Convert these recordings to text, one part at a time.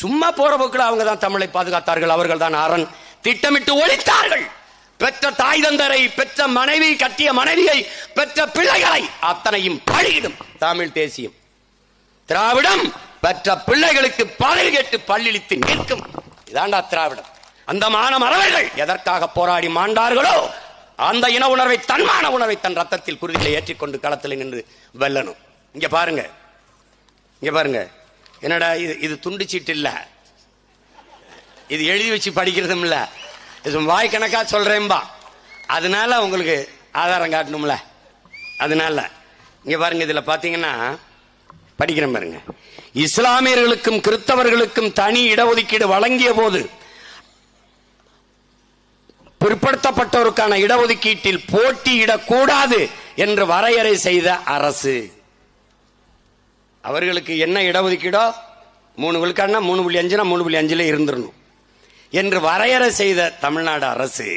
சும்மா போற போக்கில் அவங்க தான் தமிழை பாதுகாத்தார்கள். அவர்கள் தான் அரண். திட்டமிட்டு ஒழித்தார்கள். பெற்ற தாய் தந்தரை பெற்ற மனைவி கட்டிய மனைவியை பெற்ற பிள்ளைகளை அத்தனையும் பழியிடும். தமிழ் தேசியம். திராவிடம் பெற்ற பிள்ளைகளுக்கு பதவி கேட்டு பள்ளிழித்து நிற்கும். இதாண்டா திராவிடம். அந்த மான மறவர்கள் எதற்காக போராடி மாண்டார்களோ அந்த இன உணர்வை தன்மான உணர்வை தன் ரத்தத்தில் குருதிகளை ஏற்றிக்கொண்டு களத்தில் நின்று வெல்லணும். இங்க பாருங்க. இங்க பாருங்க. என்னடா இது இது துண்டு சீட்டு இல்லை இது எழுதி வச்சு படிக்கிறதும் இல்லை இது வாய் கணக்கா சொல்கிறேன்பா அதனால உங்களுக்கு ஆதாரம் காட்டணும்ல. அதனால. இங்கே பாருங்க இதில் பார்த்தீங்கன்னா படிக்கிறேன் பாருங்க. இஸ்லாமியர்களுக்கும் கிறிஸ்தவர்களுக்கும் தனி இடஒதுக்கீடு வழங்கிய போது பிற்படுத்தப்பட்டோருக்கான இடஒதுக்கீட்டில் போட்டியிடக்கூடாது என்று வரையறை செய்த அரசு. அவர்களுக்கு என்ன இடஒதுக்கீடோ? மூணு விழுக்காடுனா மூணு புள்ளி அஞ்சுனா மூணு புள்ளி அஞ்சுல இருந்துடணும் என்று வரையறை செய்த தமிழ்நாடு அரசு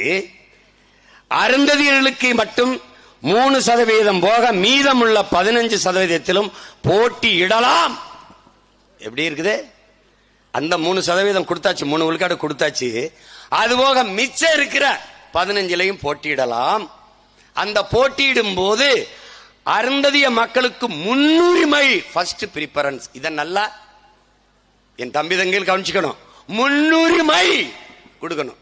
அருந்ததியர்களுக்கு மட்டும் மூணு சதவீதம் போக மீதமுள்ள பதினஞ்சு சதவீதத்திலும் போட்டியிடலாம். எப்படி இருக்குது? அந்த மூணு சதவீதம் கொடுத்தாச்சு மூணு விழுக்காடு கொடுத்தாச்சு. அது போக மிச்சம் இருக்கிற பதினஞ்சுலையும் போட்டியிடலாம். அந்த போட்டியிடும் போது அருந்ததிய மக்களுக்கு முன்னுரிமை. ஃபர்ஸ்ட் ப்ரிஃபரன்ஸ் இதை நல்லா என் தம்பி தங்கையில் கவனிச்சுக்கணும். முன்னுரிமை கொடுக்கணும்.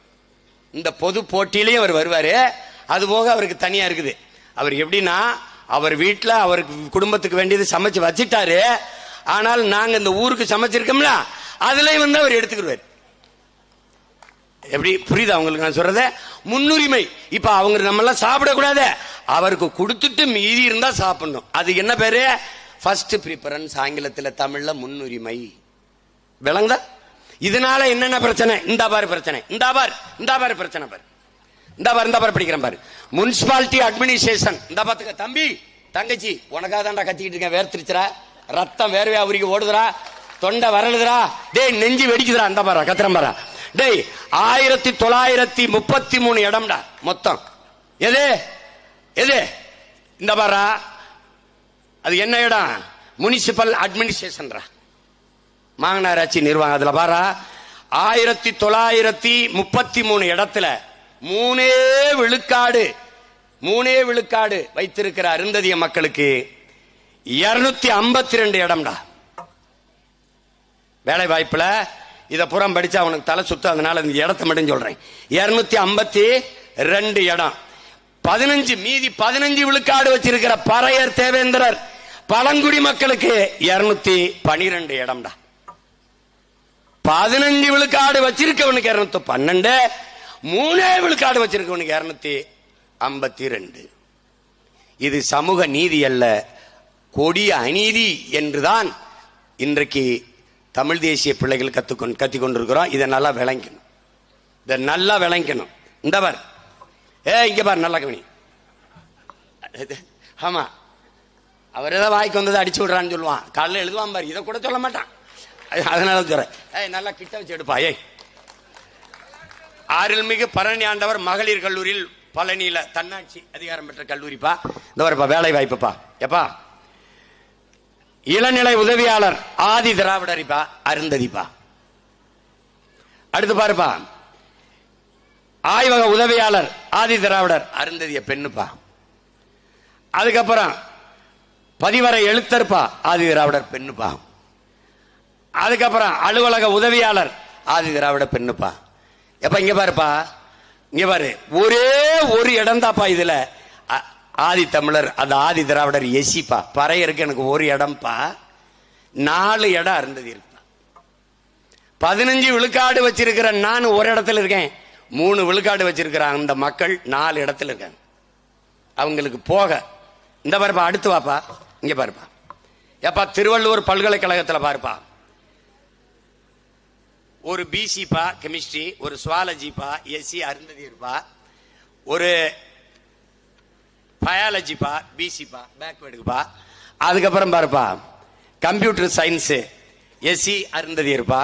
இந்த பொது போட்டியிலையும் அவர் வருவார். அது போக அவருக்கு தனியாக இருக்குது. அவர் எப்படின்னா அவர் வீட்டில் அவருக்கு குடும்பத்துக்கு வேண்டியது சமைச்சு வச்சிட்டாரு. ஆனால் நாங்கள் இந்த ஊருக்கு சமைச்சிருக்கோம்ல அதுலேயும் வந்து அவர் எடுத்துக்கிடுவார். எப்படி? புரியுதா அவங்களுக்கு நான் சொல்றத? முன்னுரிமை. இப்ப அவங்க நம்ம எல்லாம் சாப்பிடக்கூடாது. அவருக்கு கொடுத்துட்டு மீதி இருந்தா சாப்பிடணும். அது என்ன பேரு? ஃபர்ஸ்ட் ப்ரிஃபரன்ஸ் ஆங்கிலத்தில் தமிழ்ல முன்னுரிமை. விளங்குதா? இதனால என்னென்ன பிரச்சனை? இந்த பாரு பிரச்சனை. இந்த பார். இந்த பாரு பிரச்சனை பாரு. இந்த பாரு இந்த பாரு படிக்கிறேன் பாரு. முனிசிபாலிட்டி அட்மினிஸ்ட்ரேஷன் இந்த பாத்துக்க தம்பி தங்கச்சி உனக்காக தான்டா கத்திக்கிட்டு இருக்கேன். வேர்த்திருச்சுரா ரத்தம் வேர்வையா உருகி ஓடுதுடா. தொண்டை வரலுதுரா டேய் நெஞ்சு வெடிக்குதுடா. இந்த பாரா கத்திரம் பாரா. டேய் ஆயிரத்தி தொள்ளாயிரத்தி முப்பத்தி மூணு இடம்டா மொத்தம். எது? எது? இந்த பாரா அது என்ன இடம்? முனிசிபல் அட்மினிஸ்ட்ரேஷன்ரா மாங்கனாராட்சி நிர்வாகம் அதுல பாரா ஆயிரத்தி தொள்ளாயிரத்தி முப்பத்தி மூணு இடத்துல மூணே விழுக்காடு மூணே விழுக்காடு வைத்திருக்கிற அருந்ததிய மக்களுக்கு. இருநூத்தி ஐம்பத்தி ரெண்டு இடம்டா. வேலை வாய்ப்புல இத புறம் படிச்சா அவனுக்கு தலை சுத்தம் அதனால இந்த இடத்த மட்டும் சொல்றேன். இருநூத்தி ஐம்பத்தி ரெண்டு இடம். பதினஞ்சு மீதி பதினஞ்சு விழுக்காடு வச்சிருக்கிற பறையர் தேவேந்திரர் பழங்குடி மக்களுக்கு இருநூத்தி பனிரெண்டு இடம்டா. பதினஞ்சு விழுக்காடு வச்சிருக்கவனுக்கு இருநூத்தி பன்னெண்டு மூணே விழுக்காடு வச்சிருக்கவனுக்கு இருநூத்தி ஐம்பத்தி ரெண்டு. இது சமூக நீதி அல்ல கொடிய அநீதி என்றுதான் இன்றைக்கு தமிழ் தேசிய பிள்ளைகள் கற்றுக்கொண்டு கத்தி கொண்டிருக்கிறோம் இதை நல்லா விளங்கணும். இதை நல்லா விளங்கணும். இந்த பார். ஏ இங்க பார் நல்லா கவனி. ஆமா. அவர் ஏதாவது வாய்க்கு வந்ததை அடிச்சு விடுறான்னு சொல்லுவான். காலைல எழுதுவான் பாரு. இதை கூட சொல்ல மாட்டான். அதனால சொல்றேன். ஏய் நல்லா கிட்ட வச்சு எடுப்பா. ஏய். அருள்மிகு பழனி ஆண்டவர் மகளிர் கல்லூரியில் பழனியில தன்னாட்சி அதிகாரம் பெற்ற கல்லூரிப்பா. இந்த வரப்பா வேலை வாய்ப்புப்பா. எப்பா இளநிலை உதவியாளர் ஆதி திராவிடரிப்பா அருந்ததிப்பா. அடுத்து பாருப்பா. ஆய்வக உதவியாளர் ஆதி திராவிடர் அருந்ததிய பெண்ணுப்பா. அதுக்கப்புறம் பதிவரை எழுத்தர்ப்பா ஆதி திராவிடர் பெண்ணுப்பா. அதுக்கப்புறம் அலுவலக உதவியாளர் ஆதி திராவிட பெண்ணுப்பா. எப்ப இங்க பாருப்பா. இங்க பாரு. ஒரே ஒரு இடம் தான்ப்பா இதுல. அ- ஆதி தமிழர் அந்த ஆதி திராவிடர் எசிப்பா. பறையருக்கு எனக்கு ஒரு இடம்ப்பா நாலு இடம் அருந்ததி இருப்பா. பதினஞ்சு விழுக்காடு வச்சிருக்கிற நான் ஒரு இடத்துல இருக்கேன். மூணு விழுக்காடு வச்சிருக்கிற அந்த மக்கள் நாலு இடத்துல இருக்காங்க. அவங்களுக்கு போக. இந்த பாருப்பா அடுத்து வாப்பா. இங்க பாருப்பா. எப்பா திருவள்ளுவர் பல்கலைக்கழகத்துல பாருப்பா. ஒரு பிசிப்பா கெமிஸ்ட்ரி ஒரு சுவாலஜிப்பா எஸ்சி அருந்ததி இருப்பா. ஒரு பயாலஜிப்பா பிசிப்பா பேக்வேர்டுப்பா அதுக்கப்புறம் பாருப்பா கம்ப்யூட்டர் சயின்ஸு எஸ்சி அருந்ததி இருப்பா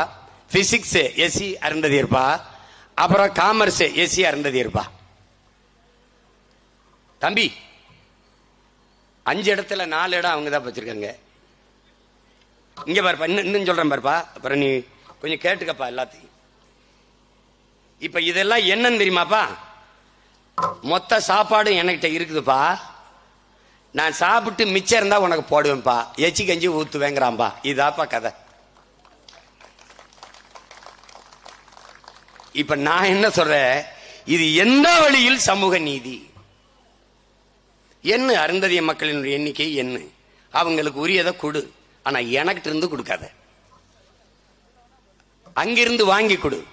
பிசிக்ஸ் எஸ்சி அருந்ததி இருப்பா அப்புறம் காமர்ஸ் எஸ்சி அருந்ததி இருப்பா தம்பி அஞ்சு இடத்துல நாலு இடம் அவங்க தான் வச்சிருக்காங்க. இங்க பாருப்பா இன்னும் இன்னும் சொல்றேன் பாருப்பா. அப்புறம் நீ கொஞ்சம் கேட்டுக்கப்பா எல்லாத்தையும். இப்ப இதெல்லாம் என்னன்னு தெரியுமாப்பா? மொத்த சாப்பாடும் என்கிட்ட இருக்குதுப்பா. நான் சாப்பிட்டு மிச்சம் இருந்தா உனக்கு போடுவேன்ப்பா. எச்சி கஞ்சி ஊத்துவேங்கிறான்பா. இதாப்பா கதை. இப்ப நான் என்ன சொல்றேன்? இது எந்த வழியில் சமூக நீதி? என்ன அருந்ததிய மக்களினுடைய எண்ணிக்கை என்ன? அவங்களுக்கு உரியதை கொடு. ஆனா எனக்கிட்ட இருந்து கொடுக்காத. அங்கிருந்து வாங்கி கொடு.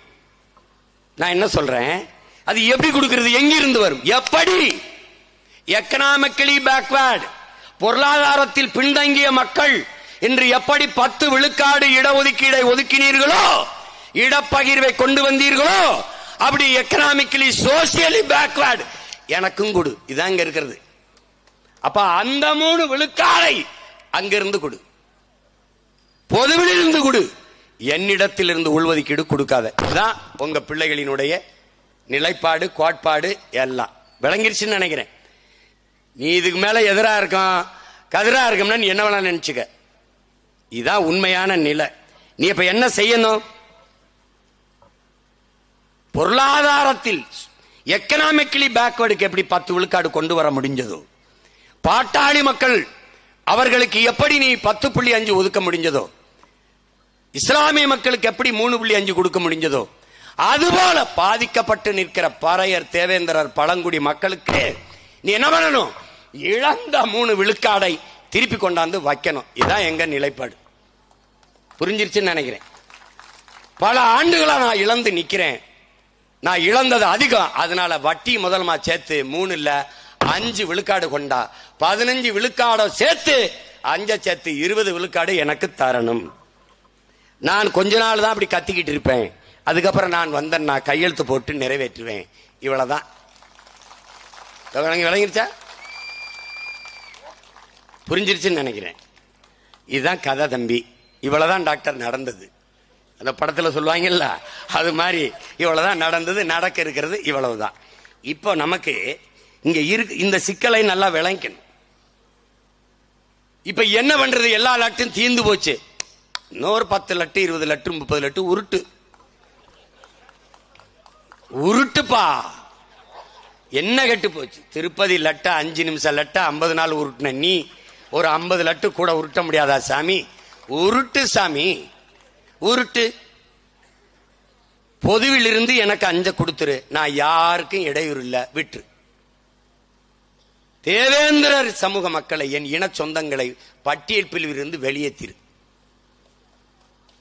நான் என்ன சொல்றேன்? அது எப்படி கொடுக்கிறது? எங்கிருந்து வரும்? எப்படி? எக்கனாமிக்கலி பேக்வேர்டு பொருளாதாரத்தில் பின்தங்கிய மக்கள் இன்று எப்படி பத்து விழுக்காடு இடஒதுக்கீடை ஒதுக்கினீர்களோ இடப்பகிர்வை கொண்டு வந்தீர்களோ அப்படி எக்கனாமிக்கலி சோசியலி பேக்வேர்டு எனக்கும் கொடு. இதான் இருக்கிறது. அப்ப அந்த மூணு விழுக்காடை அங்கிருந்து கொடு. பொதுவிலிருந்து கொடு. என்னிடத்திலிருந்து உள்ஒதுக்கீடு கொடுக்காத. இதுதான் உங்க பிள்ளைகளினுடைய நிலைப்பாடு கோட்பாடு எல்லாம். விளங்கிருச்சுன்னு நினைக்கிறேன். நீ இதுக்கு மேல எதிரா இருக்கும் கதிரா இருக்கும்னா நீ என்ன வேணா நினைச்சுக்க. இதுதான் உண்மையான நிலை. நீ இப்ப என்ன செய்யணும்? பொருளாதாரத்தில் எக்கனாமிக்கலி பேக்வேர்டுக்கு எப்படி பத்து விழுக்காடு கொண்டு வர முடிஞ்சதோ பாட்டாளி மக்கள் அவர்களுக்கு எப்படி நீ பத்து புள்ளி அஞ்சு ஒதுக்க முடிஞ்சதோ இஸ்லாமிய மக்களுக்கு எப்படி மூணு புள்ளி அஞ்சு கொடுக்க முடிஞ்சதோ அதுபோல பாதிக்கப்பட்டு நிற்கிற பறையர் தேவேந்திரர் பழங்குடி மக்களுக்கு நீ என்ன பண்ணணும்? இழந்த மூணு விழுக்காடை திருப்பி கொண்டாந்து வைக்கணும். இதுதான் எங்க நிலைப்பாடு. புரிஞ்சிருச்சுன்னு நினைக்கிறேன். பல ஆண்டுகளா நான் இழந்து நிக்கிறேன். நான் இழந்தது அதிகம். அதனால வட்டி முதலமா சேர்த்து மூணு இல்ல அஞ்சு விழுக்காடு கொண்டா. பதினஞ்சு விழுக்காடோ சேர்த்து அஞ்ச சேர்த்து இருபது விழுக்காடு எனக்கு தரணும். நான் கொஞ்ச நாள் தான் அப்படி கத்திக்கிட்டு இருப்பேன். அதுக்கப்புறம் நான் வந்தேன் நான் கையெழுத்து போட்டு நிறைவேற்றுவேன். இவ்வளவுதான். விளங்கி விளங்கிருச்சா? புரிஞ்சிருச்சுன்னு நினைக்கிறேன். இதுதான் கதை தம்பி. இவ்வளவுதான் டாக்டர் நடந்தது. அந்த படத்தில் சொல்லுவாங்கல்ல அது மாதிரி இவ்வளவுதான் நடந்தது நடக்க இருக்கிறது இவ்வளவுதான். இப்போ நமக்கு இங்க இருக்கு இந்த சிக்கலை நல்லா விளங்கிக்கணும் இப்ப என்ன பண்றது? எல்லா லட்டும் தீந்து போச்சு. இன்னொரு பத்து லட்டு இருபது லட்டு முப்பது லட்டு உருட்டு. உருட்டுப்பா. என்ன கெட்டு போச்சு திருப்பதி லட்டா அஞ்சு நிமிஷம் லட்ட ஐம்பது நாள் உருட்டுன நீ. ஒரு ஐம்பது லட்டு கூட உருட்ட முடியாதா சாமி? உருட்டு சாமி. உருட்டு. பொதுவில் இருந்து எனக்கு அஞ்ச கொடுத்துரு. நான் யாருக்கும் இடையூறு இல்லை. விட்டு தேவேந்திரர் சமூக மக்களை என் இன சொந்தங்களை பட்டியல் பிரிவிலிருந்து வெளியேற்றிரு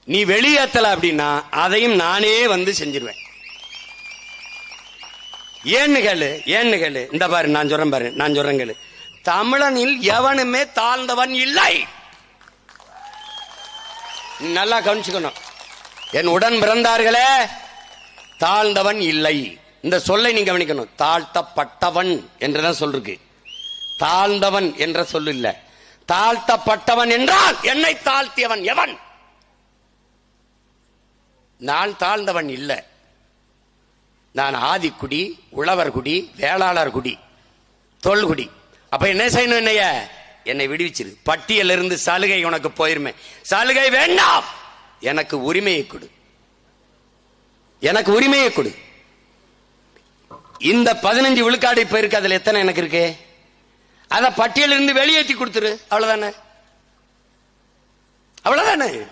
நீ வெளியேற்றல அப்படின்னா அதையும் நானே வந்து செஞ்சிருவேன். ஏன்னு கேளு ஏன்னு கேளு. இந்த பாரு நான் சொல்றேன் பாரு நான் சொல்றேன் கேளு. தமிழனில் எவனுமே தாழ்ந்தவன் இல்லை. நல்லா கவனிச்சுக்கணும். என் உடன் பிறந்தார்களே தாழ்ந்தவன் இல்லை. இந்த சொல்லை நீங்க கவனிக்கணும். தாழ்த்தப்பட்டவன் என்றுதான் சொல்லிருக்கு தாழ்ந்தவன் என்ற சொல்லு இல்ல. தாழ்த்தப்பட்டவன் என்றால் என்னை தாழ்த்தியவன் எவன்? நான் தாழ்ந்தவன் இல்லை. நான் ஆதிக்குடி உழவர் குடி வேளாளர் குடி தொல்குடி. அப்ப என்ன செய்யணும் என்னைய? என்னை விடுவிச்சிரு. பட்டியலிருந்து இருந்து சலுகை உனக்கு போயிருமே. சலுகை வேண்டாம்! எனக்கு உரிமையை கொடு. எனக்கு உரிமையை கொடு. இந்த பதினஞ்சு விழுக்காடு இப்ப இருக்கு அதுல எத்தனை எனக்கு இருக்கு? அத பட்டியலிருந்து இருந்து வெளியேற்றி கொடுத்துரு. அவ்வளவுதானே? அவ்வளவுதானே?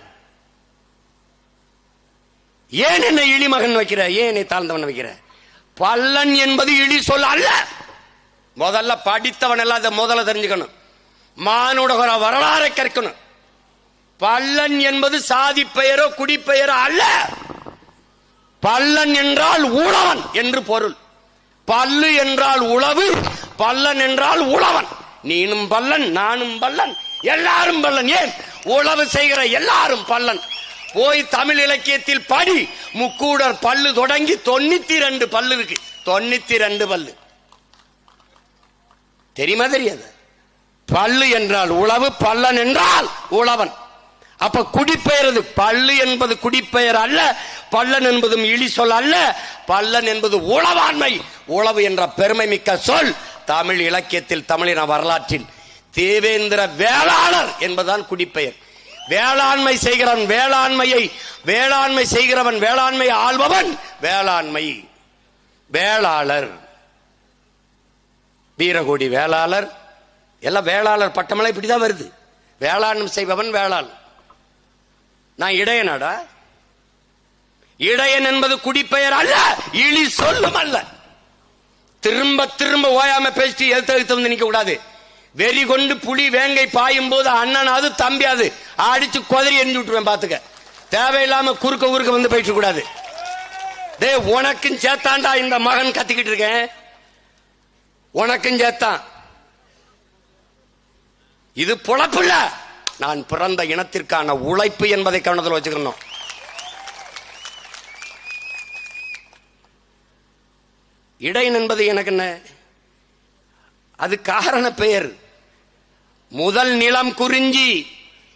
ஏன் என்ன இழிமகன் வைக்கிற? ஏன் என்னை தாழ்ந்தவன் வைக்கிற? பல்லன் என்பது இழி சொல் அல்ல. முதல்ல படித்தவன் எல்லாம் அதை முதல்ல தெரிஞ்சுக்கணும். மானுடகர வரலாறை கற்கணும். பல்லன் என்பது சாதி பெயரோ குடிப்பெயரோ அல்ல. பல்லன் என்றால் உழவன் என்று பொருள். பல்லு என்றால் உழவு பல்லன் என்றால் உழவன். நீனும் பல்லன் நானும் பல்லன் எல்லாரும் பல்லன். ஏன்? உழவு செய்கிற எல்லாரும் பல்லன். போய் தமிழ் இலக்கியத்தில் படி. முக்கூடர் பல்லு தொடங்கி தொண்ணூத்தி ரெண்டு பல்லு இருக்கு. தொண்ணூத்தி ரெண்டு பல்லு. தெரியுமா தெரியாது? பல்லு என்றால் உழவு பல்லன் என்றால் உழவன். அப்ப குடிப்பெயரது பல்லு என்பது குடிப்பெயர் அல்ல பல்லன் என்பதும் இழி சொல் அல்ல பல்லன் என்பது உழவாண்மை உழவு என்ற பெருமை மிக்க சொல் தமிழ் இலக்கியத்தில் தமிழின வரலாற்றில். தேவேந்திர வேளாளர் என்பதுதான் குடிப்பெயர். வேளாண்மை செய்கிறவன் வேளாண்மையை வேளாண்மை செய்கிறவன் வேளாண்மை ஆள்பவன் வேளாண்மை. வேளாளர். வீரகோடி வேளாளர். எல்லாம் வேளாளர் பட்டமெல்லாம் இப்படிதான் வருது. வேளாண்மை செய்பவன் வேளாள். நான் இடையனாடா? இடையன் என்பது குடிப்பெயர் அல்ல இழி சொல்லும் அல்ல. திரும்ப திரும்ப ஓயாம பேசிட்டு எழுத்து எழுத்து வந்து நிக்க கூடாது வெறி கொண்டு புலி வேங்கை பாயும் போது அண்ணன் அது தம்பி அது. அடிச்சு குதறி எரிஞ்சு விட்டுருவேன் பாத்துக்க. தேவையில்லாம குறுக்க ஊருக்கு வந்து போயிட்டு கூடாது டே உனக்கும் சேத்தாண்டா இந்த மகன் கத்திக்கிட்டு இருக்கேன். உனக்கும் சேத்தான் இது பொழப்பு இல்ல நான் பிறந்த இனத்திற்கான உழைப்பு என்பதை கவனத்தில் வச்சுக்கணும். இடையன் என்பது எனக்கு என்ன? அது காரண பெயர் முதல் நிலம் குறிஞ்சி.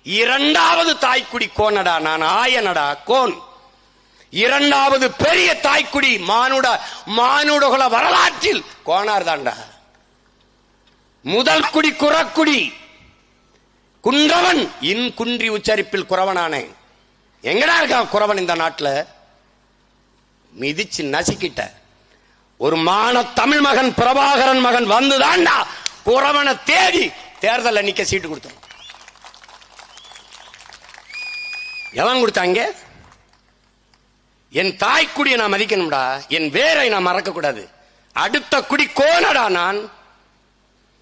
இரண்டாவது தாய்க்குடி கோனடா நான் ஆயனடா கோன். இரண்டாவது பெரிய தாய்க்குடி மானுட மானுடகுல வரலாற்றில் கோனார் தாண்டா. முதல் குடி குறக்குடி. குன்றவன் இன் குன்றி உச்சரிப்பில் குறவனானே. எங்கடா இருக்கான் குறவன் இந்த நாட்டில்? மிதிச்சு நசுக்கிட்ட. ஒரு மான தமிழ் மகன் பிரபாகரன் மகன் வந்துதான்டா குறவனை தேடி தேர்தலில் நிக்க சீட்டு கொடுத்தோம். எவன் கொடுத்தாங்க என் தாய்க்குடியை நான் மதிக்கணும்டா. என் வேரை நான் மறக்க கூடாது அடுத்த குடி கோனடா நான்.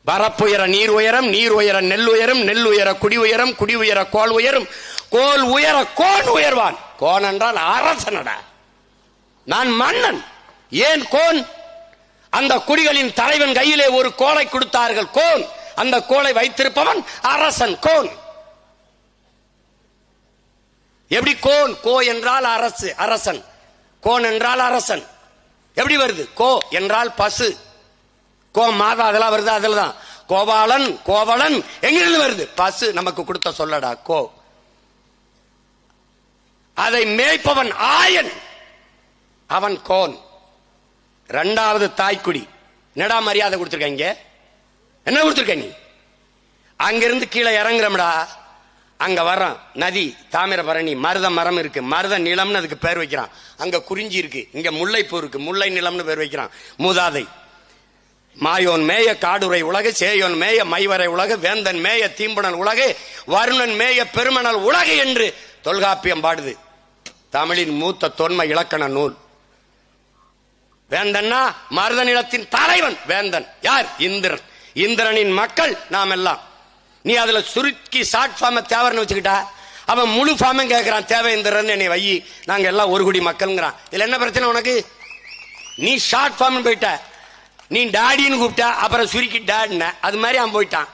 வரப்புயர நீர் உயரம் நீர் உயர நெல் உயரம் நெல் உயர குடி உயரம் குடி உயர கோல் உயரும். கோல் உயர கோன் உயர்வான். கோன் என்றால் அரசனடா. நான் மன்னன். ஏன் கோன்? அந்த குடிகளின் தலைவன் கையிலே ஒரு கோலை கொடுத்தார்கள் கோன். அந்த கோலை வைத்திருப்பவன் அரசன் கோன். எப்படி கோன்? கோ என்றால் அரசு அரசன். கோன் என்றால் அரசன். எப்படி வருது? கோ என்றால் பசு. கோ மாதா அதெல்லாம் வருது அதில் தான் கோபாலன் கோவலன் எங்கிருந்து வருது? பசு நமக்கு கொடுத்த சொல்லடா கோ. அதை மேய்ப்பவன் ஆயன். அவன் கோன். ரெண்டாவது தாய்க்குடி. என்னடா மரியாதை கொடுத்துருக்காங்க என்ன கொடுத்துருக்க நீ? அங்கிருந்து கீழே இறங்குறோம்டா. அங்க வர்றோம் நதி தாமிரபரணி மருத மரம் இருக்கு. மருத நிலம்னு அதுக்கு பேர் வைக்கிறான். அங்க குறிஞ்சி இருக்கு. இங்க முல்லைப்பூ இருக்கு. முல்லை நிலம்னு பேர் வைக்கிறான். மூதாதை. மாயோன் மேய காடுரை உலக சேயோன் மேய மைவரை உலக வேந்தன் மேய தீம்புணல் உலகு வருணன் மேய பெருமணல் உலகு என்று தொல்காப்பியம் பாடுது. தமிழின் மூத்த தொன்மை இலக்கண நூல். வேந்தன்னா மருத நிலத்தின் தலைவன். வேந்தன். யார்? இந்திரன். இந்திரனின் மக்கள் நாம் எல்லாம். நீ அதுல சுருக்கி ஷார்ட் ஃபார்மை தேவர்னு வச்சுக்கிட்டா அவன் முழு ஃபார்மும் கேட்குறான் தேவை இந்திரன் என்னை வை நாங்க எல்லாம் ஒரு குடி மக்கள்ங்கிறான். இதுல என்ன பிரச்சனை உனக்கு? நீ ஷார்ட் ஃபார்ம்னு போயிட்ட. நீ டாடின்னு கூப்பிட்ட அப்புறம் சுருக்கி டாடின அது மாதிரி அவன் போயிட்டான்.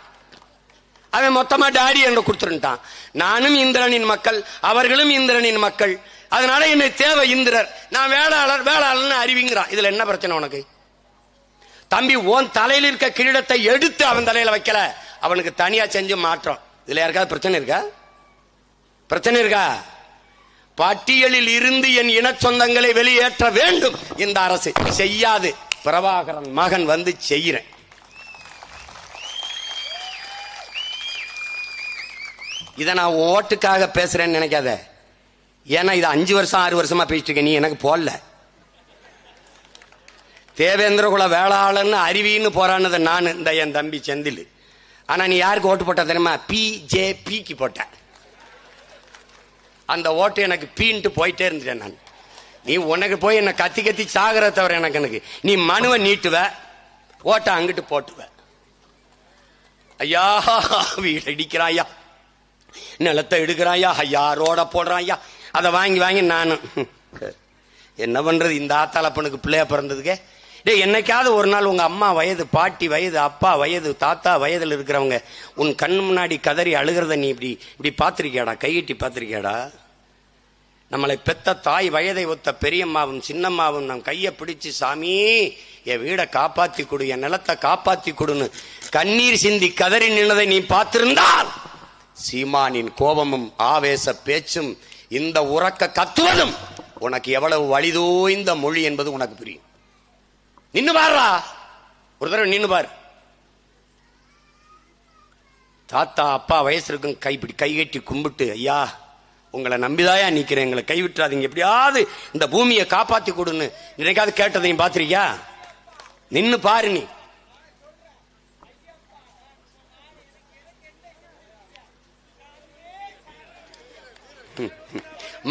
அவன் மொத்தமா டாடி என்று கொடுத்துருட்டான் நானும் இந்திரனின் மக்கள் அவர்களும் இந்திரனின் மக்கள். அதனால என்னை தேவை இந்திரர் நான் வேளாளர் வேளாளர்னு அறிவிங்கிறான். இதுல என்ன பிரச்சனை உனக்கு? தம்பி ஓன் தலையில் இருக்க கிரீடத்தை எடுத்து அவன் தலையில வைக்கல. அவனுக்கு தனியா செஞ்சு மாற்றம். இதுல யாருக்காவது பிரச்சனை இருக்கா? பிரச்சனை இருக்கா? பட்டியலில் இருந்து என் இன சொந்தங்களை வெளியேற்ற வேண்டும் இந்த அரசு. செய்யாது. பிரபாகரன் மகன் வந்து செய்கிறேன். இதை நான் ஓட்டுக்காக பேசுறேன்னு நினைக்காத. ஏன்னா இது அஞ்சு வருஷம் ஆறு வருஷமா பேசிட்டு இருக்கேன் நீ எனக்கு போடல. தேவேந்திர குல வேளாளன்னு அருவின்னு போறானது நான் இந்த என் தம்பி செந்தில். ஆனா நீ யாருக்கு ஓட்டு போட்ட தெரியுமா? பி ஜே பிக்கு போட்ட அந்த ஓட்டு எனக்கு பீன்ட்டு போயிட்டே இருந்துட்டேன் நான். நீ உனக்கு போய் என்னை கத்தி கத்தி சாகிற தவிர எனக்கு எனக்கு நீ மனுவை நீட்டுவ ஓட்டை அங்கிட்டு போட்டுவ. ஐயா வீடு அடிக்கிறான் ஐயா நிலத்தை எடுக்கிறான் ஐயா ஐயா ரோட போடுறான் ஐயா அதை வாங்கி வாங்கி நானும் என்ன பண்றது? இந்த ஆத்தாளப்பனுக்கு பிள்ளைய பிறந்ததுக்கே? டேய் என்னைக்காவது ஒரு நாள் உங்க அம்மா வயது பாட்டி வயது அப்பா வயது தாத்தா வயதில் இருக்கிறவங்க உன் கண் முன்னாடி கதறி அழுகிறத நீ இப்படி இப்படி பார்த்துருக்கியாடா? கையிட்டி பார்த்துருக்கியாடா? நம்மளை பெத்த தாய் வயதை ஒத்த பெரியம்மாவும் சின்னம்மாவும் நம் கையை பிடிச்சி சாமி என் வீடை காப்பாத்தி கொடு என் நிலத்தை காப்பாத்தி கொடுன்னு கண்ணீர் சிந்தி கதறி நின்னதை நீ பார்த்திருந்தால் சீமானின் கோபமும் ஆவேச பேச்சும் இந்த உறக்க கத்துவதும் உனக்கு எவ்வளவு வலிதோய்ந்த மொழி என்பது உனக்கு புரியும். நின்னு பாருடா. ஒரு தடவை நின்னு பாரு. தாத்தா அப்பா வயசு இருக்கும் கைப்பிடி கை கட்டி கும்பிட்டு ஐயா உங்களை நம்பிதாயா நிக்கிறேன். எங்களை கைவிட்டுறாதீங்க. எப்படியாவது இந்த பூமியை காப்பாத்தி கொடுன்னு நினைக்காது கேட்டதையும் பார்த்துருக்கியா? நின்னு பாரு நீ.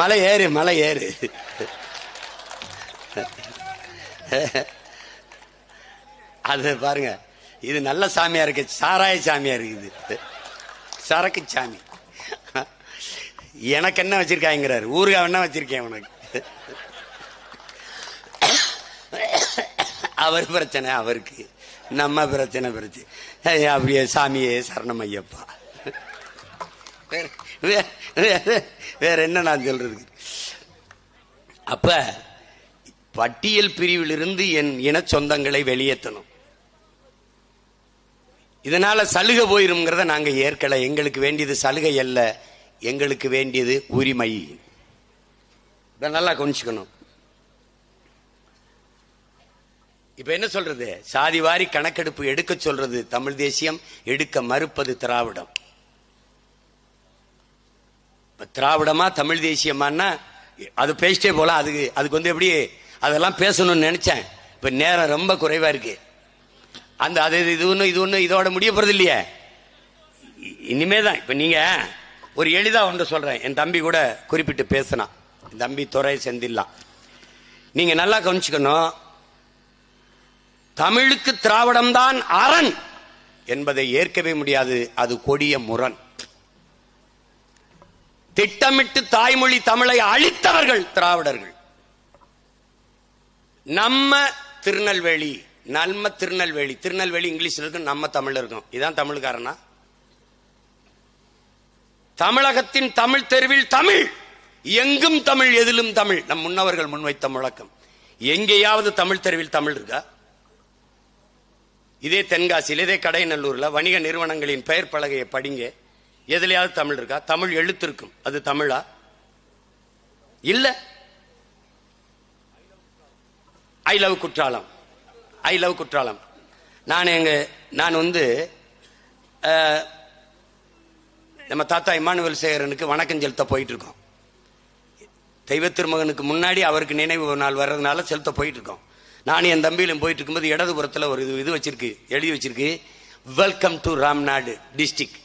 மலை ஏறு மலை ஏறு. அது பாருங்க இது நல்ல சாமியா இருக்கு சாராய சாமியா இருக்குது. சரக்கு சாமி. எனக்கு என்ன வச்சிருக்காங்கிறாரு ஊருகா என்ன வச்சிருக்கேன் உனக்கு? அவர் பிரச்சனை அவருக்கு. நம்ம பிரச்சனை பிரச்சனை. அப்படியே சாமியே சரணம் ஐயப்பா. வேற- வேற என்ன நான் சொல்றதுக்கு அப்ப பட்டியல் பிரிவிலிருந்து என் இன சொந்தங்களை வெளியேற்றணும். இதனால் சலுகை போயிருங்கிறத நாங்கள் ஏற்கலை. எங்களுக்கு வேண்டியது சலுகை அல்ல. எங்களுக்கு வேண்டியது உரிமை. இதை நல்லா கவனிச்சுக்கணும். இப்ப என்ன சொல்றது? சாதி வாரி கணக்கெடுப்பு எடுக்க சொல்றது தமிழ் தேசியம் எடுக்க மறுப்பது திராவிடம். திராவிடமா தமிழ் தேசியமானா அது பேசிட்டே போல அதுக்கு அதுக்கு வந்து எப்படி அதெல்லாம் பேசணும்னு நினைச்சேன். இப்ப நேரம் ரொம்ப குறைவா இருக்கு. அந்த அது இது- இது இது ஒன்றும் இதோட முடிய போகிறது இல்லையே. இனிமே தான் இப்போ நீங்கள் ஒரு எளிதாக ஒன்று சொல்கிறேன் என் தம்பி கூட குறிப்பிட்டு பேசினான் என் தம்பி துறை செந்தில்லாம். நீங்கள் நல்லா கவனிச்சுக்கணும். தமிழுக்கு திராவிடம்தான் அரண் என்பதை ஏற்கவே முடியாது. அது கொடிய முரண். திட்டமிட்டு தாய்மொழி தமிழை அழித்தவர்கள் திராவிடர்கள். நம்ம திருநெல்வேலி நம்ம திருநெல்வேலி. திருநெல்வேலி இங்கிலீஷ்ல இருக்கும் நம்ம தமிழ் இருக்கும். இதான் தமிழ்காரனா? தமிழகத்தின் தமிழ் தெருவில் தமிழ்! எங்கும் தமிழ் எதிலும் தமிழ்! நம் முன்னவர்கள் முன்வைத்த முழக்கம். எங்கேயாவது தமிழ் தெருவில் தமிழ் இருக்கா? இதே தென்காசியில் இதே கடைநல்லூர்ல வணிக நிறுவனங்களின் பெயர் பலகையை படிங்க. எதுலையாவது தமிழ் இருக்கா? தமிழ் எழுத்து இருக்கும் அது தமிழா? இல்ல. I love Courtallam. I love Courtallam. நான் எங்க நான் வந்து நம்ம தாத்தா இமானுவல் சேகரனுக்கு வணக்கம் செலுத்த போயிட்டு இருக்கோம் தெய்வ திருமகனுக்கு முன்னாடி அவருக்கு நினைவு நாள் வர்றதுனால செலுத்த போயிட்டு இருக்கோம் நானும் என் தம்பியிலும் போயிட்டு இருக்கும்போது இடதுபுறத்தில் ஒரு இது இது வச்சிருக்கு எழுதி வச்சிருக்கு வெல்கம் டு ராம்நாடு டிஸ்ட்ரிக்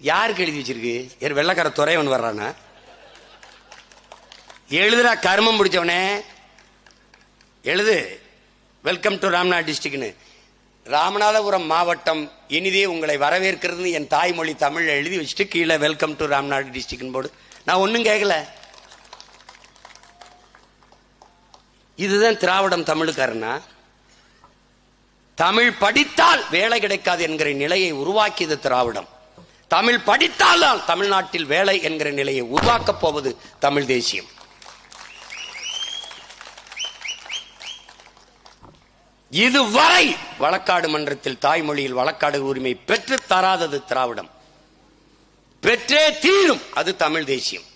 யாருக்கு எழுதி வச்சிருக்கு? யார் வெள்ளக்கார துறையவன் வர்றானா? எழுதுறா கர்மம் பிடிச்சவனே எழுது. வெல்கம் டு ராம்நாத் டிஸ்ட்ரிக்ட்னு ராமநாதபுரம் மாவட்டம் இனிதே உங்களை வரவேற்கிறது. என் தாய்மொழி தமிழில் எழுதி வச்சுட்டு கீழே வெல்கம் டு ராம்நாத் டிஸ்ட்ரிக்ட்னு போடு. நான் ஒன்றும் கேட்கல இதுதான் திராவிடம் தமிழுக்காரனா? தமிழ் படித்தால் வேலை கிடைக்காது என்கிற நிலையை உருவாக்கியது திராவிடம். தமிழ் படித்தால் தான் தமிழ்நாட்டில் வேலை என்கிற நிலையை உருவாக்கப் போவது தமிழ் தேசியம். இதுவரை வழக்காடு மன்றத்தில் தாய்மொழியில் வழக்காடு உரிமை பெற்று தராதது திராவிடம். பெற்றே தீரும் அது தமிழ் தேசியம்.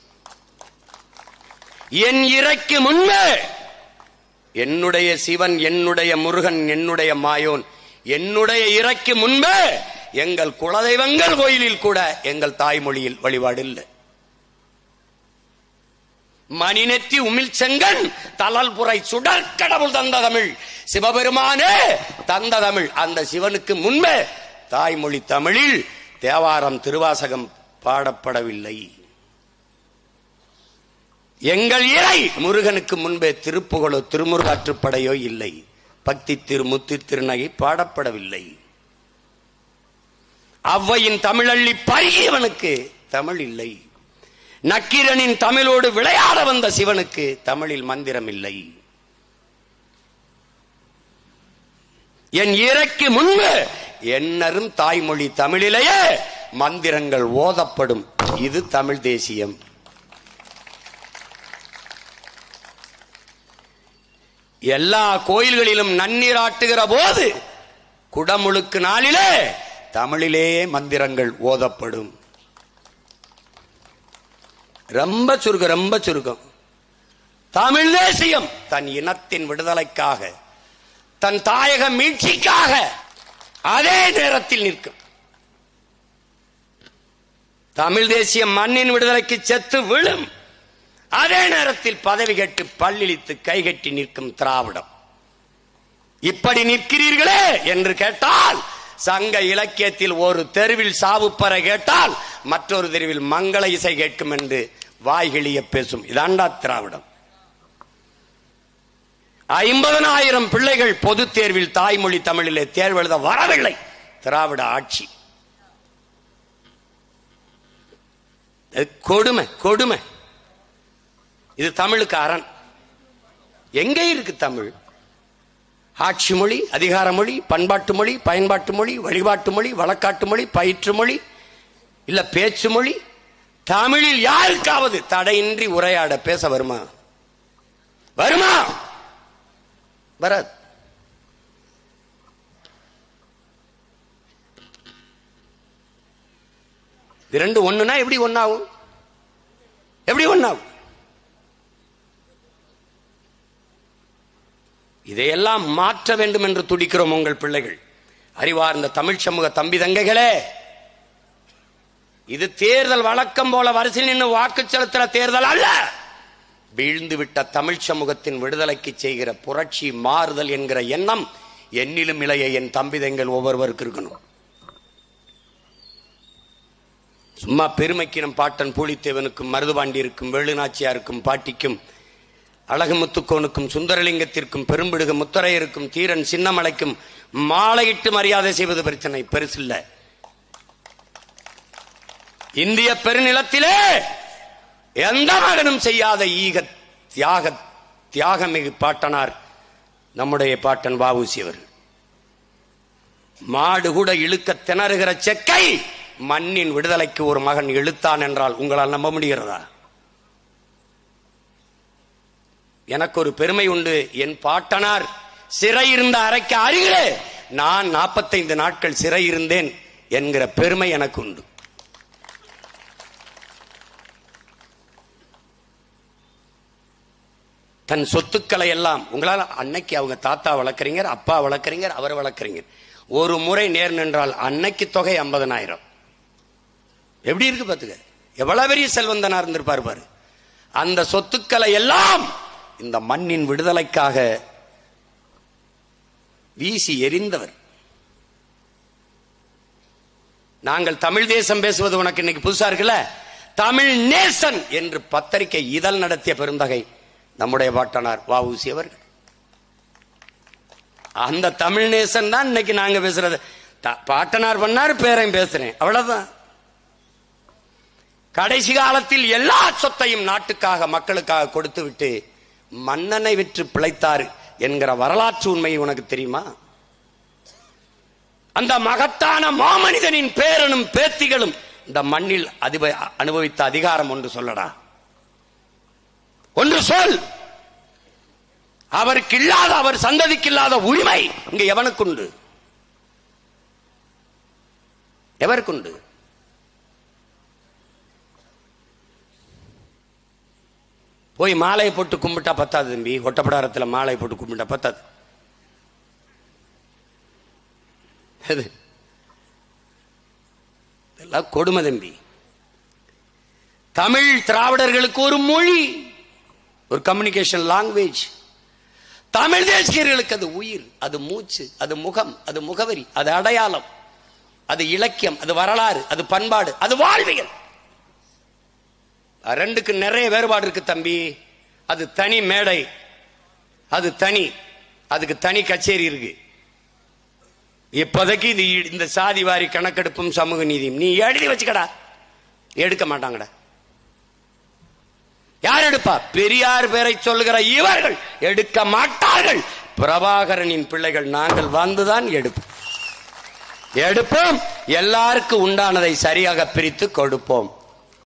என் இறைக்கு முன்பே என்னுடைய சிவன் என்னுடைய முருகன் என்னுடைய மாயோன் என்னுடைய இறைக்கு முன்பே எங்கள் குலதெய்வங்கள் கோயிலில் கூட எங்கள் தாய்மொழியில் வழிபாடு இல்லை. மணிநெத்தி உமிழ் செங்கன் தலல் புரை சுடர் கடவுள் தந்த தமிழ். சிவபெருமானே தந்த தமிழ். அந்த சிவனுக்கு முன்பே தாய்மொழி தமிழில் தேவாரம் திருவாசகம் பாடப்படவில்லை. எங்கள் இறை முருகனுக்கு முன்பே திருப்புகழோ திருமுருகாற்றுப்படையோ இல்லை. பக்தி திருமுத்து திருநகை பாடப்படவில்லை. அவ்வையின் தமிழள்ளி பருகியவனுக்கு தமிழ் இல்லை. நக்கீரனின் தமிழோடு விளையாட வந்த சிவனுக்கு தமிழில் மந்திரம் இல்லை என் இறைக்கு முன்பு என்னரும் தாய்மொழி தமிழிலேயே மந்திரங்கள் ஓதப்படும். இது தமிழ் தேசியம். எல்லா கோயில்களிலும் நன்னீராட்டுகிற போது குடமுழுக்கு நாளிலே தமிழிலே மந்திரங்கள் ஓதப்படும். ரொம்ப சுருக்கம் ரொம்ப சுருக்கம். தமிழ் தேசியம் தன் இனத்தின் விடுதலைக்காக தன் தாயக மீட்சிக்காக அதே நேரத்தில் நிற்கும். தமிழ் தேசியம் மண்ணின் விடுதலைக்கு செத்து விழும். அதே நேரத்தில் பதவி கேட்டு பல்லிழித்து கைகட்டி நிற்கும் திராவிடம். இப்படி நிற்கிறீர்களே என்று கேட்டால் சங்க இலக்கியத்தில் ஒரு தெருவில் சாவுப்பற கேட்டால் மற்றொரு தெருவில் மங்கள இசை கேட்கும் என்று வாய்கிழிய பேசும். இதாண்டா திராவிடம். ஐம்பதனாயிரம் பிள்ளைகள் பொது தேர்வில் தாய்மொழி தமிழிலே தேர்வு எழுத வரவில்லை. திராவிட ஆட்சி. கொடுமை கொடுமை. இது தமிழுக்கு அரண். எங்கே இருக்கு தமிழ்? ஆட்சி மொழி அதிகார மொழி பண்பாட்டு மொழி பயன்பாட்டு மொழி வழிபாட்டு மொழி வழக்காட்டு மொழி பயிற்று மொழி இல்ல பேச்சு மொழி. தமிழில் யாருக்காவது தடையின்றி உரையாட பேச வருமா? வருமா? வராது. இது ரெண்டு ஒண்ணுனா எப்படி ஒன்னாகும் எப்படி ஒன்னாகும் இதையெல்லாம் மாற்ற வேண்டும் என்று துடிக்கிறோம் உங்கள் பிள்ளைகள். அறிவார்ந்த தமிழ் சமூக தம்பி தங்கைகளே இது தேர்தல் வழக்கம் போல வரிசை நின்று வாக்கு செலுத்துற தேர்தல் அல்ல. வீழ்ந்துவிட்ட தமிழ் சமூகத்தின் விடுதலைக்கு செய்கிற புரட்சி மாறுதல் என்கிற எண்ணம் என்னிலும் இளைய என் தம்பி தங்கள் ஒவ்வொருவருக்கு இருக்கணும். சும்மா பெருமைக்கு பாட்டன் பூலித்தேவனுக்கும் மருதுபாண்டியருக்கும் வேலுநாச்சியாருக்கும் பாட்டிக்கும் அழகுமுத்துக்கோனுக்கும் சுந்தரலிங்கத்திற்கும் பெரும்பிடுக முத்தரையருக்கும் தீரன் சின்னமலைக்கும் மாலையிட்டு மரியாதை செய்வது பிரச்சனை பெருசில்ல. இந்திய பெருநிலத்திலே எந்த மகனும் செய்யாத ஈக தியாக தியாகமிகு பாட்டனார் நம்முடைய பாட்டன் வாவூசி அவர்கள். மாடு கூட இழுக்க திணறுகிற செக்கை மண்ணின் விடுதலைக்கு ஒரு மகன் இழுத்தான் என்றால் உங்களால் நம்ப முடிகிறதா? எனக்கு ஒரு பெருமை உண்டு. என் பாட்டனார் சிறை இருந்த அறைக்கு அருகிலே நான் நாற்பத்தைந்து நாட்கள் சிறை இருந்தேன் என்கிற பெருமை எனக்கு உண்டு தன் சொத்துக்களை எல்லாம் உங்களால் அன்னைக்கு அவங்க தாத்தா வளர்க்குறீங்க அப்பா வளர்க்குறீங்க அவர் வளர்க்குறீங்க ஒரு முறை நேர் நின்றால் அன்னைக்கு தொகை ஐம்பதனாயிரம். எப்படி இருக்கு பாத்துக்க எவ்வளவு பெரிய செல்வந்தனா இருந்திருப்பாரு பாரு. அந்த சொத்துக்களை எல்லாம் இந்த மண்ணின் விடுதலைக்காக வீசி எரிந்தவர் நாங்கள் தமிழ் தேசம் பேசுவது உனக்கு இன்னைக்கு புதுசா இருக்குல்ல? தமிழ் நேசன் என்று பத்திரிகை இதழ் நடத்திய பெருந்தகை நம்முடைய பாட்டனார் வாவூசி அவர்கள். அந்த தமிழ் நேசன் தான் இன்னைக்கு நாங்க பேசுறது. பாட்டனார் பண்ணார் பேரையும் பேசுறேன். அவ்வளவுதான். கடைசி காலத்தில் எல்லா சொத்தையும் நாட்டுக்காக மக்களுக்காக கொடுத்து விட்டு மன்னனை விற்று பிழைத்தார் என்கிற வரலாற்று உண்மை உனக்கு தெரியுமா? அந்த மகத்தான மாமனிதனின் பேரனும் பேத்திகளும் இந்த மண்ணில் அதிப- அனுபவித்த அதிகாரம் ஒன்று சொல்லடா. ஒன்று சொல். அவருக்கு இல்லாத அவர் சந்ததிக்கு இல்லாத உரிமை இங்க எவனுக்குண்டு? எவருக்குண்டு? போய் மாலையை போட்டு கும்பிட்டா பத்தாது தம்பி. ஒட்டப்படாரத்தில் மாலை போட்டு கும்பிட்டா பத்தாது. எது? இதெல்லாம் கொடுமை தம்பி. தமிழ் திராவிடர்களுக்கு ஒரு மொழி ஒரு கம்யூனிகேஷன் லாங்குவேஜ் தமிழ் தேசியர்களுக்கு அது உயிர் அது மூச்சு அது முகம் அது முகவரி அது அடையாளம் அது இலக்கியம் அது வரலாறு அது பண்பாடு அது வாழ்வியல். ரெண்டுக்கு நிறைய வேறுபாடு இருக்கு தம்பி. அது தனி மேடை. அது தனி. அதுக்கு தனி கச்சேரி இருக்கு. இப்போதைக்கு இது இந்த சாதி வாரி கணக்கெடுப்பும் சமூக நீதியும். நீ எழுதி வச்சுக்கடா. எடுக்க மாட்டாங்கடா. யார் எடுப்பா? பெரியார் பேரை சொல்லுகிற இவர்கள் எடுக்க மாட்டார்கள். பிரபாகரனின் பிள்ளைகள் நாங்கள் வந்துதான் எடுப்போம். எடுப்போம். எல்லாருக்கும் உண்டானதை சரியாக பிரித்து கொடுப்போம்.